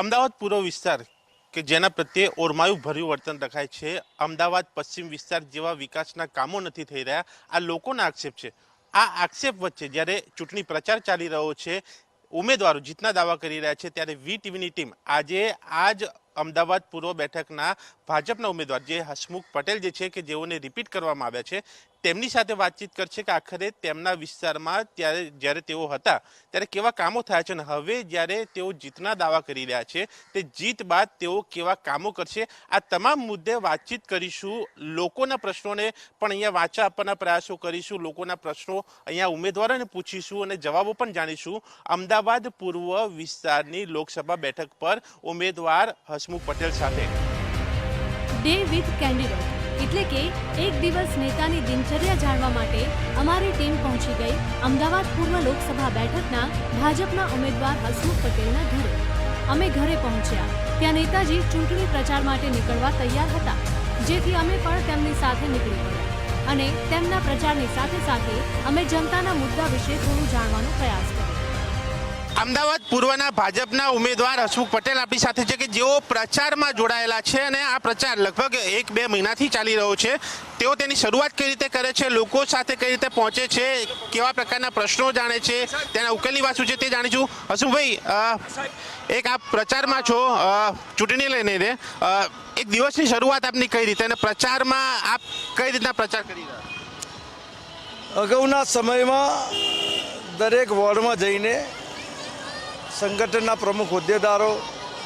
અમદાવાદ પૂર્વ વિસ્તાર કે જેના પ્રત્યે ઓરમાયું ભર્યું વર્તન રખાય છે. અમદાવાદ પશ્ચિમ વિસ્તાર જેવા વિકાસના કામો નથી થઈ રહ્યા. આ લોકોના આક્ષેપ છે. આ આક્ષેપ વચ્ચે જ્યારે ચૂંટણી પ્રચાર ચાલી રહ્યો છે, ઉમેદવારો જીતના દાવા કરી રહ્યા છે, ત્યારે વી ટીવીની ટીમ આજે આજ અમદાવાદ પૂર્વ બેઠકના ભાજપના ઉમેદવાર જે હસમુખ પટેલ જે છે કે જેઓને રિપીટ કરવામાં આવ્યા છે, તેમની સાથે વાતચીત કરશે કે આખરે તેમના વિસ્તારમાં ત્યારે જ્યારે તેઓ હતા, ત્યારે કેવા કામો થયા છે અને હવે જ્યારે તેઓ જીતના દાવા કરી રહ્યા છે, તે જીત બાદ તેઓ કેવા કામો કરશે, આ તમામ મુદ્દે વાતચીત કરીશું, લોકોના પ્રશ્નોને પણ અહીંયા વાંચા આપવાના પ્રયાસો કરીશું, લોકોના પ્રશ્નો અહીંયા ઉમેદવારોને પૂછીશું અને જવાબો પણ જાણીશું. અમદાવાદ પૂર્વ વિસ્તારની લોકસભા બેઠક પર ઉમેદવાર હસમુખ પટેલ સાથે. ડે વિથ કેન્ડિડેટ એટલે કે એક દિવસ નેતાની દિનચર્યા જાણવા માટે અમારી ટીમ પહોંચી ગઈ અમદાવાદ પૂર્વ લોકસભા બેઠકના ભાજપના ઉમેદવાર હસમુખ પટેલના ઘરે. અમે ઘરે પહોંચ્યા. ત્યાં નેતાજી ચૂંટણી પ્રચાર માટે નીકળવા તૈયાર હતા, જેથી અમે પણ તેમની સાથે નીકળી પડ્યા. અને તેમના પ્રચારની સાથે સાથે અમે જનતાના મુદ્દા વિશે થોડું જાણવાનો પ્રયાસ કર્યો. અમદાવાદ પૂર્વના ભાજપના ઉમેદવાર હસમુખ પટેલ આપણી સાથે છે કે જેઓ પ્રચારમાં જોડાયેલા છે અને આ પ્રચાર લગભગ એક બે મહિનાથી ચાલી રહ્યો છે. તેઓ તેની શરૂઆત કઈ રીતે કરે છે, લોકો સાથે કઈ રીતે પહોંચે છે, કેવા પ્રકારના પ્રશ્નો જાણે છે, તેના ઉકેલની વાત શું છે તે જાણીશું. હસમુખભાઈ એક આપ પ્રચારમાં છો ચૂંટણી લઈને એક દિવસની શરૂઆત આપની કઈ રીતે અને પ્રચારમાં આપ કઈ રીતના પ્રચાર કરી રહ્યા અગાઉના સમયમાં દરેક વોર્ડમાં જઈને સંગઠનના પ્રમુખ હોદ્દેદારો,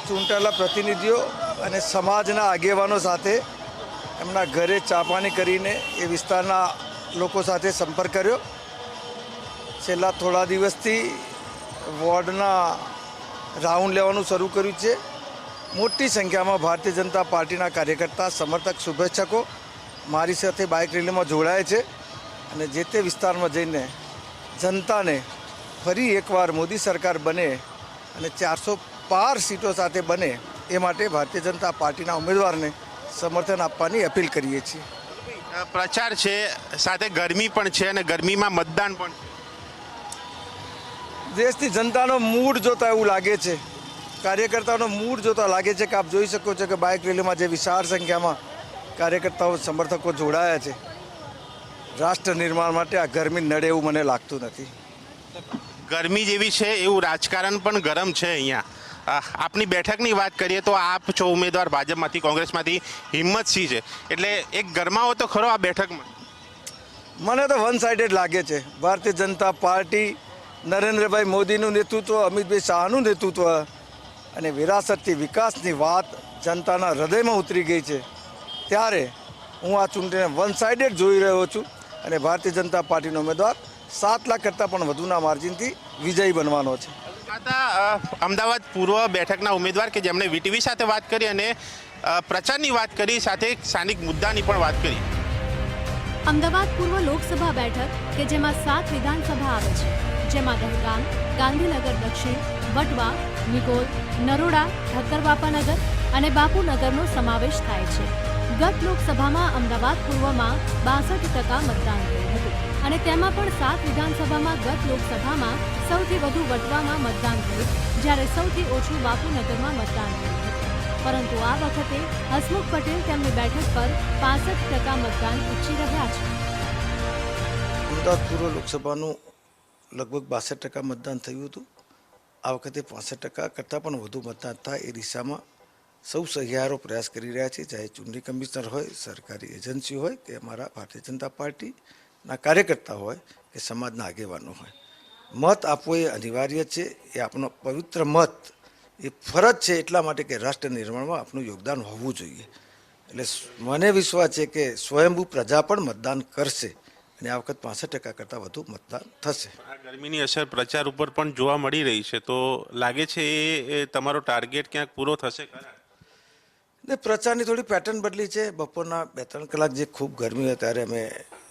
ચૂંટાયેલા પ્રતિનિધિઓ અને સમાજના આગેવાનો સાથે એમના ઘરે ચાપાણી કરીને એ વિસ્તારના લોકો સાથે સંપર્ક કર્યો. છેલ્લા થોડા દિવસથી વોર્ડના રાઉન્ડ લેવાનું શરૂ કર્યું છે. મોટી સંખ્યામાં ભારતીય જનતા પાર્ટીના કાર્યકર્તા, સમર્થક, શુભેચ્છકો મારી સાથે બાઇક રેલીમાં જોડાય છે અને જે તે વિસ્તારમાં જઈને જનતાને ફરી એકવાર મોદી સરકાર બને અને ચારસો પાર સીટો સાથે બને એ માટે ભારતીય જનતા પાર્ટીના ઉમેદવારને સમર્થન આપવાની અપીલ કરીએ છીએ. પ્રચાર છે સાથે ગરમી પણ છે અને ગરમીમાં મતદાન પણ છે. દેશની જનતાનો મૂડ જોતા એવું લાગે છે. કાર્યકર્તાઓનો મૂડ જોતા લાગે છે કે આપ જોઈ શકો છો કે બાઇક રેલીમાં જે વિશાળ સંખ્યામાં કાર્યકર્તાઓ સમર્થકો જોડાયા છે. રાષ્ટ્ર નિર્માણ માટે આ ગરમી નડે એવું મને લાગતું નથી. ગરમી જેવી છે એવું રાજકારણ પણ ગરમ છે અહીંયા. આપની બેઠકની વાત કરીએ તો આપ છો ઉમેદવાર ભાજપમાંથી, કોંગ્રેસમાંથી, હિંમતસિંહ છે. એટલે એક ગરમાવો તો ખરો આ બેઠકમાં. મને તો વન સાઇડેડ લાગે છે. ભારતીય જનતા પાર્ટી નરેન્દ્રભાઈ મોદીનું નેતૃત્વ, અમિતભાઈ શાહનું નેતૃત્વ અને વિરાસતથી વિકાસની વાત જનતાના હૃદયમાં ઉતરી ગઈ છે. ત્યારે હું આ ચૂંટણીને વન સાઇડેડ જોઈ રહ્યો છું અને ભારતીય જનતા પાર્ટીનો ઉમેદવાર સાત લાખ કરતાં પણ વધુના માર્જિનથી વિજયી બનવાનો છે. અમદાવાદ પૂર્વ બેઠકના ઉમેદવાર કે જેમણે વીટીવી સાથે વાત કરી અને પ્રચારની વાત કરી સાથે સ્થાનિક મુદ્દાની પણ વાત કરી. અમદાવાદ પૂર્વ લોકસભા બેઠક કે જેમાં સાત વિધાનસભા આવે છે. જેમાં દહેગામ ગાંધીનગર દક્ષિણ વટવા નિકોલ નરોડા ઠક્કરબાપાનગર અને બાપુનગરનો સમાવેશ થાય છે. ગત લોકસભામાં અમદાવાદ પૂર્વમાં બાસઠ ટકા મતદાન થયું હતું. અને તેમાં પણ સાત વિધાનસભામાં ગત લોકસભામાં સૌથી વધુ વટવામાં મતદાન થયું, જ્યારે સૌથી ઓછું બાપુનગરમાં મતદાન થયું પરંતુ આ વખતે હસમુખ પટેલ તેમની બેઠક પર પાસઠ ટકા મતદાન ઈચ્છી રહ્યા છે. અમદાવાદ પૂર્વ લોકસભાનું લગભગ બાસઠ ટકા મતદાન થયું હતું. આ વખતે પાસઠ ટકા કરતાં પણ વધુ મતદાન થાય એ દિશામાં સૌ સહિયારો પ્રયાસ કરી રહ્યા છે. ચાહે ચૂંટણી કમિશનર હોય, સરકારી એજન્સી હોય કે અમારા ભારતીય જનતા પાર્ટીના કાર્યકર્તા હોય કે સમાજના આગેવાનો હોય. મત આપવો એ અનિવાર્ય છે એ આપણો પવિત્ર મત. એ ફરજ છે એટલા માટે કે રાષ્ટ્ર નિર્માણમાં આપનું યોગદાન હોવું જોઈએ. એટલે મને વિશ્વાસ છે કે સ્વયંભૂ પ્રજા પણ મતદાન કરશે અને આ વખત પાસઠ ટકા કરતાં વધુ મતદાન થશે. આ ગરમીની અસર પ્રચાર ઉપર પણ જોવા મળી રહી છે તો લાગે છે એ તમારો ટાર્ગેટ ક્યાંક પૂરો થશે ને પ્રચારની થોડી પેટર્ન બદલી છે. બપોરના બે ત્રણ કલાક જે ખૂબ ગરમી હોય ત્યારે અમે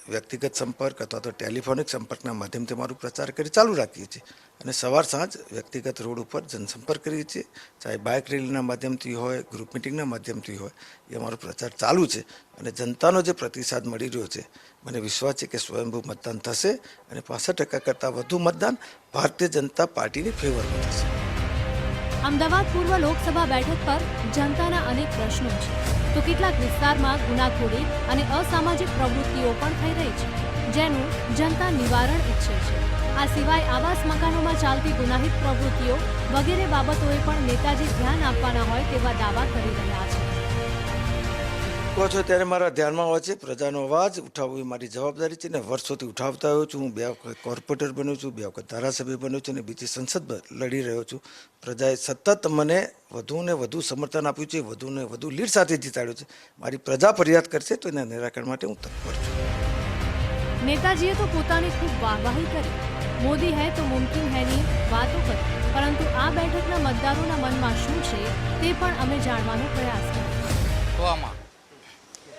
વ્યક્તિગત સંપર્ક અથવા તો ટેલિફોનિક સંપર્કના માધ્યમથી અમારું પ્રચાર કરી ચાલુ રાખીએ છીએ. અને સવાર સાંજ વ્યક્તિગત રોડ ઉપર જનસંપર્ક કરીએ છીએ. ચાહે બાઇક રેલીના માધ્યમથી હોય, ગ્રુપ મિટિંગના માધ્યમથી હોય, એ અમારો પ્રચાર ચાલુ છે. અને જનતાનો જે પ્રતિસાદ મળી રહ્યો છે, મને વિશ્વાસ છે કે સ્વયંભૂ મતદાન થશે અને પાસઠ ટકા કરતાં વધુ મતદાન ભારતીય જનતા પાર્ટીની ફેવરમાં થશે. અમદાવાદ પૂર્વ લોકસભા બેઠક પર જનતાના અનેક પ્રશ્નો છે. તો કેટલાક વિસ્તારમાં ગુનાખોરી અને અસામાજિક પ્રવૃત્તિઓ પણ થઈ રહી છે, જેનું જનતા નિવારણ ઈચ્છે છે. આ સિવાય આવાસ મકાનોમાં ચાલતી ગુનાહિત પ્રવૃત્તિઓ વગેરે બાબતોએ પણ નેતાજી ધ્યાન આપવાના હોય તેવા દાવા કરી રહ્યા છે. કહો છો ત્યારે મારા ધ્યાનમાં આવે છે પ્રજાનો અવાજ. ઉઠાવવો એ મારી જવાબદારી છે ને વર્ષોથી ઉઠાવતા આવ્યો છું. હું બે વખત કોર્પોરેટર બન્યો છું બે વખત ધારાસભ્ય બન્યો છું અને બીજી સંસદ લડી રહ્યો છું. પ્રજાએ સતત મને વધુ ને વધુ સમર્થન આપ્યું છે વધુ ને વધુ લીડ સાથે જીતાડ્યો છે. મારી પ્રજા ફરિયાદ કરશે તો એના નિરાકરણ માટે હું તત્પર છું. નેતાજીએ તો પોતાની ખૂબ વાહવાહી કરી. મોદી હૈ તો મુમકિન હૈની વાતો કરી. પરંતુ આ બેઠકના મતદારોના મનમાં શું છે તે પણ અમે જાણવાનો પ્રયાસ કર્યો ગોવામાં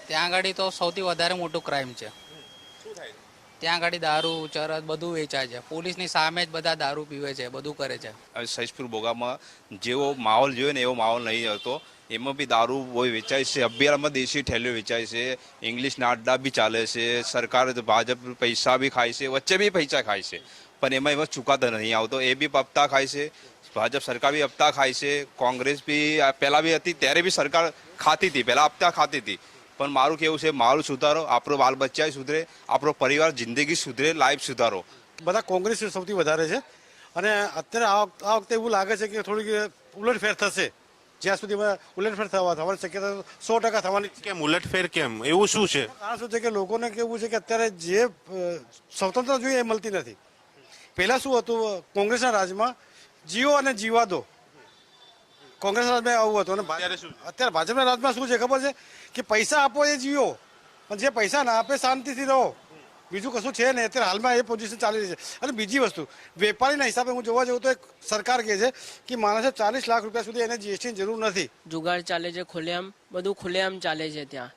ત્યાં આગળ તો સૌથી વધારે મોટું ક્રાઇમ છે. ત્યાં આગળ દારૂ, ચરસ બધું વેચાય છે. પોલીસની સામે જ બધા દારૂ પીવે છે, બધું કરે છે. સૈજપુર બોગામાં જેવો માહોલ જોયો ને એવો માહોલ નહીં હતો. એમાં બી દારૂ બહુ વેચાય છે. અભિયારમાં દેશી ઠેલીઓ વેચાય છે. ઇંગ્લિશના અડ્ડા બી ચાલે છે. સરકાર ભાજપ પૈસા બી ખાય છે. વચ્ચે બી પૈસા ખાય છે. પણ એમાં એમાં ચુકાદો નહીં આવતો. એ બી હપ્તા ખાય છે. ભાજપ સરકાર બી હપ્તા ખાય છે. કોંગ્રેસ બી પહેલા બી હતી, ત્યારે બી સરકાર ખાતી હતી. પહેલાં હપ્તા ખાતી હતી. પણ મારું કેવું છે મારું સુધારો આપણો બાલ બચ્ચા સુધરે આપણો પરિવાર જિંદગી સુધરે લાઈફ સુધારો. બધા કોંગ્રેસ સૌથી વધારે છે. અને અત્યારે આ વખ- આ વખતે એવું લાગે છે કે થોડીક ઉલટફેર થશે. જ્યાં સુધી ઉલટફેર થવા થવાની શક્યતા સો ટકા થવાની કેમ ઉલટફેર કેમ? એવું શું છે? કારણ શું છે કે લોકોને કેવું છે કે અત્યારે જે સ્વતંત્ર જોઈએ એ મળતી નથી. પહેલાં શું હતું કોંગ્રેસના રાજમાં જીઓ અને જીવા દો કોંગ્રેસના રાજમાં આવું હતું અને અત્યારે શું છે? અત્યારે ભાજપના રાજમાં શું છે ખબર છે? કે પૈસા આપો એ જીવો પણ જે પૈસા ના આપે શાંતિથી રહો. બીજું કશું છે ને અત્યારે હાલમાં એ પોઝિશન ચાલી રહી છે. અને બીજી વસ્તુ વેપારીના હિસાબે હું જોવા જાઉં તો એક સરકાર કહે છે કે માણસે ચાલીસ લાખ રૂપિયા સુધી એને જીએસટીની જરૂર નથી. જુગાડ ચાલે છે ખુલ્લેઆમ બધું ખુલ્લેઆમ ચાલે છે ત્યાં.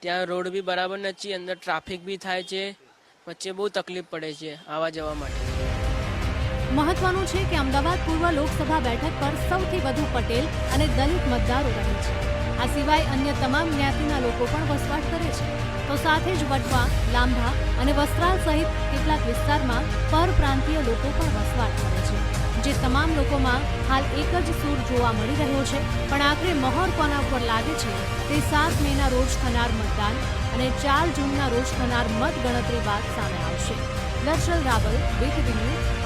ત્યાં રોડ બી બરાબર નથી અંદર ટ્રાફિક બી થાય છે. વચ્ચે બહુ તકલીફ પડે છે આવવા જવા માટે. મહત્વનું છે કે અમદાવાદ પૂર્વ લોકસભા બેઠક પર સૌથી વધુ પટેલ અને દલિત મતદારો રહે છે. આ સિવાય અન્ય તમામ જ્ઞાતિના લોકો પણ વસવાટ કરે છે. તો સાથે જ વટવા, લાંભા અને વસ્ત્રાલ સહિત કેટલાક વિસ્તારમાં પરપ્રાંતીય લોકો પણ વસવાટ કરે છે. જે તમામ લોકોમાં હાલ એક જ સૂર જોવા મળી રહ્યો છે. પણ આખરે મહોર કોના પર લાગે છે તે સાત મેના રોજ થનાર મતદાન અને ચાર જૂનના રોજ થનાર મત ગણતરી બાદ સામે આવશે. Darshal Raval with news